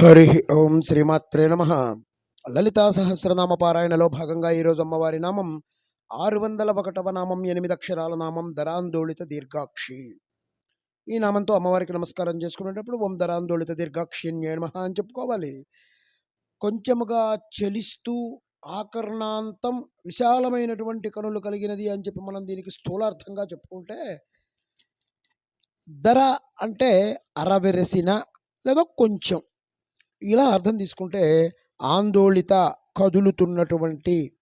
హరి ఓం శ్రీమాత్రే నమ. లలితా సహస్రనామ పారాయణలో భాగంగా ఈరోజు అమ్మవారి నామం ఆరు వందల ఒకటవ నామం ఎనిమిది అక్షరాల నామం దరాందోళిత దీర్ఘాక్షి. ఈ నామంతో అమ్మవారికి నమస్కారం చేసుకునేటప్పుడు ఓం దరాందోళిత దీర్ఘాక్షి నమ అని చెప్పుకోవాలి. కొంచెముగా చలిస్తూ ఆకర్ణాంతం విశాలమైనటువంటి కనులు కలిగినది అని చెప్పి మనం దీనికి స్థూలార్థంగా చెప్పుకుంటే ధర అంటే అరవెరసిన లేదా కొంచెం ఇలా అర్థం తీసుకుంటే ఆందోళిత కదులుతున్నటువంటి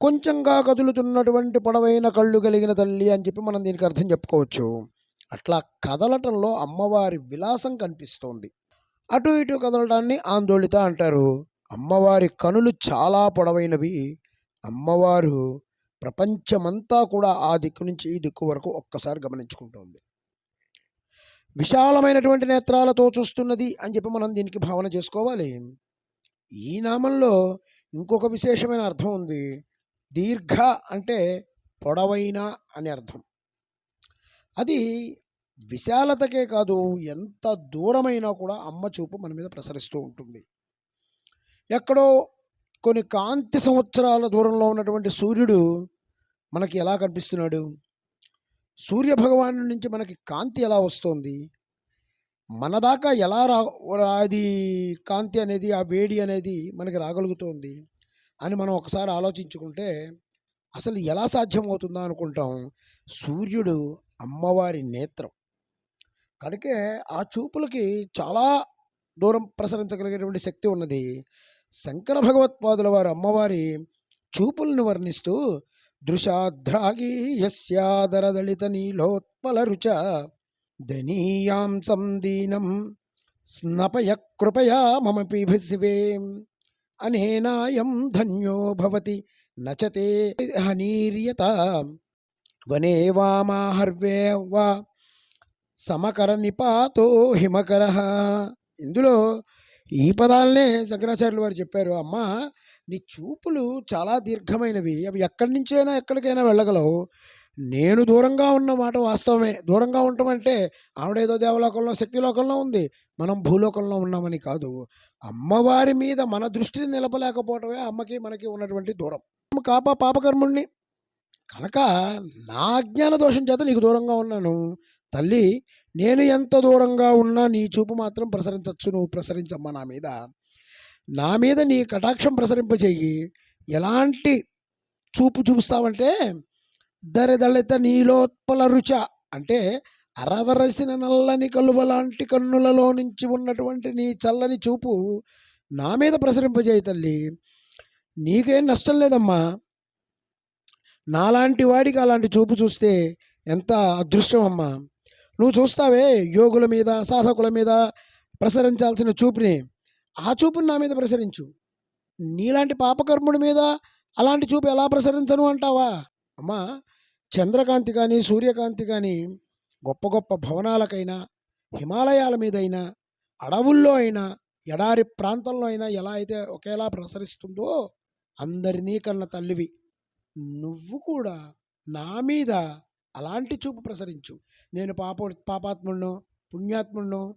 కొంచెంగా కదులుతున్నటువంటి పొడవైన కళ్ళు కలిగిన తల్లి అని చెప్పి మనం దీనికి అర్థం చెప్పుకోవచ్చు. అట్లా కదలటంలో అమ్మవారి విలాసం కనిపిస్తోంది. అటు ఇటు కదలడాన్ని ఆందోళిత అంటారు. అమ్మవారి కనులు చాలా పొడవైనవి. అమ్మవారు ప్రపంచమంతా కూడా ఆ దిక్కు నుంచి ఈ దిక్కు వరకు ఒక్కసారి గమనించుకుంటోంది. విశాలమైనటువంటి నేత్రాలతో చూస్తున్నది అని చెప్పి మనం దీనికి భావన చేసుకోవాలి. ఈ నామంలో ఇంకొక విశేషమైన అర్థం ఉంది. దీర్ఘ అంటే పొడవైన అని అర్థం. అది విశాలతకే కాదు ఎంత దూరమైనా కూడా అమ్మ చూపు మన మీద ప్రసరిస్తూ ఉంటుంది. ఎక్కడో కొన్ని కాంతి సంవత్సరాల దూరంలో ఉన్నటువంటి సూర్యుడు మనకి ఎలా కనిపిస్తున్నాడు? సూర్యభగవాను నుంచి మనకి కాంతి ఎలా వస్తుంది? మన దాకా ఎలా రా అది కాంతి అనేది ఆ వేడి అనేది మనకి రాగలుగుతోంది అని మనం ఒకసారి ఆలోచించుకుంటే అసలు ఎలా సాధ్యమవుతుందా అనుకుంటాం. సూర్యుడు అమ్మవారి నేత్రం. కనుకే ఆ చూపులకి చాలా దూరం ప్రసరించగలిగేటువంటి శక్తి ఉన్నది. శంకర భగవత్పాదుల వారు అమ్మవారి చూపులను వర్ణిస్తూ దృశాద్రాగి యస్యాదరదళిత నీలోత్పల రుచ దనీయాంసం దీనం స్నపయ కృపయా మమ పిభిశివే అనేనాయం ధన్యో భవతి నచతే హనీర్యత. వనే వామాహర్వే వా సమకర నిపాతో హిమకర. ఇందులో ఈ పదాలనే శంకరాచార్యులు వారు చెప్పారు అమ్మా నీ చూపులు చాలా దీర్ఘమైనవి. అవి ఎక్కడి నుంచైనా ఎక్కడికైనా వెళ్ళగలవు. నేను దూరంగా ఉన్న మాట వాస్తవమే. దూరంగా ఉండటం అంటే ఆవిడేదో దేవలోకంలో శక్తిలోకంలో ఉంది. మనం భూలోకంలో ఉన్నామని కాదు. అమ్మవారి మీద మన దృష్టిని నిలపలేకపోవటమే అమ్మకి మనకి ఉన్నటువంటి దూరం. కాప పాపకర్ముణ్ణి. కనుక నా అజ్ఞాన దోషం చేత నీకు దూరంగా ఉన్నాను. తల్లి నేను ఎంత దూరంగా ఉన్నా నీ చూపు మాత్రం ప్రసరించవచ్చు నువ్వు ప్రసరించమ్మా నా మీద. నా మీద నీ కటాక్షం ప్రసరింపజేయి. ఎలాంటి చూపు చూపిస్తావంటే దరిదళిత నీలోత్పల రుచ. అంటే అరవరసిన నల్లని కలువ లాంటి కన్నులలో నుంచి ఉన్నటువంటి నీ చల్లని చూపు నా మీద ప్రసరింపజేయి తల్లి. నీకేం నష్టం లేదమ్మా. నాలాంటి వాడికి అలాంటి చూపు చూస్తే ఎంత అదృష్టం అమ్మా నువ్వు చూస్తావే యోగుల మీద సాధకుల మీద ప్రసరించాల్సిన చూపుని. ఆ చూపును నా మీద ప్రసరించు. నీలాంటి పాపకర్ముడి మీద అలాంటి చూపు ఎలా ప్రసరించను అంటావా? అమ్మా చంద్రకాంతి కానీ సూర్యకాంతి కానీ గొప్ప గొప్ప భవనాలకైనా హిమాలయాల మీదైనా అడవుల్లో అయినా ఎడారి ప్రాంతంలో అయినా ఎలా అయితే ఒకేలా ప్రసరిస్తుందో అందరినీ కన్న తల్లివి నువ్వు కూడా నా మీద అలాంటి చూపు ప్రసరించు. నేను పాప పాపాత్ముడినో పుణ్యాత్ముడినో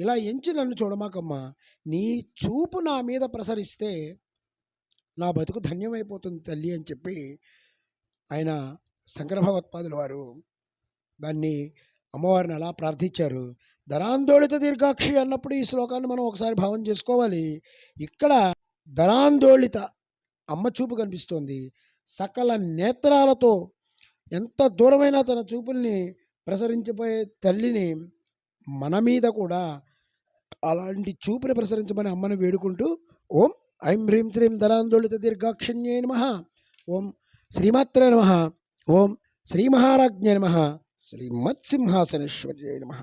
ఇలా ఎంచి నన్ను చూడమాకమ్మా. నీ చూపు నా మీద ప్రసరిస్తే నా బతుకు ధన్యమైపోతుంది తల్లి అని చెప్పి ఆయన శంకరభగవత్పాదుల వారు దాన్ని అమ్మవారిని అలా ప్రార్థించారు. ధరాందోళిత దీర్ఘాక్షి అన్నప్పుడు ఈ శ్లోకాన్ని మనం ఒకసారి భావం చేసుకోవాలి. ఇక్కడ ధరాందోళిత అమ్మ చూపు కనిపిస్తోంది. సకల నేత్రాలతో ఎంత దూరమైన తన చూపుల్ని ప్రసరించిపోయే తల్లిని మన మీద కూడా అలాంటి చూపును ప్రసరించమని అమ్మను వేడుకుంటూ ఓం ఐం హ్రీం శ్రీం ధనాందోళిత దీర్ఘాక్షణ్యే నమ. ఓం శ్రీమాత్రే నమ. ఓం శ్రీమహారాజ్ఞే నమ. శ్రీమత్సింహాసనేశ్వర్యే నమ.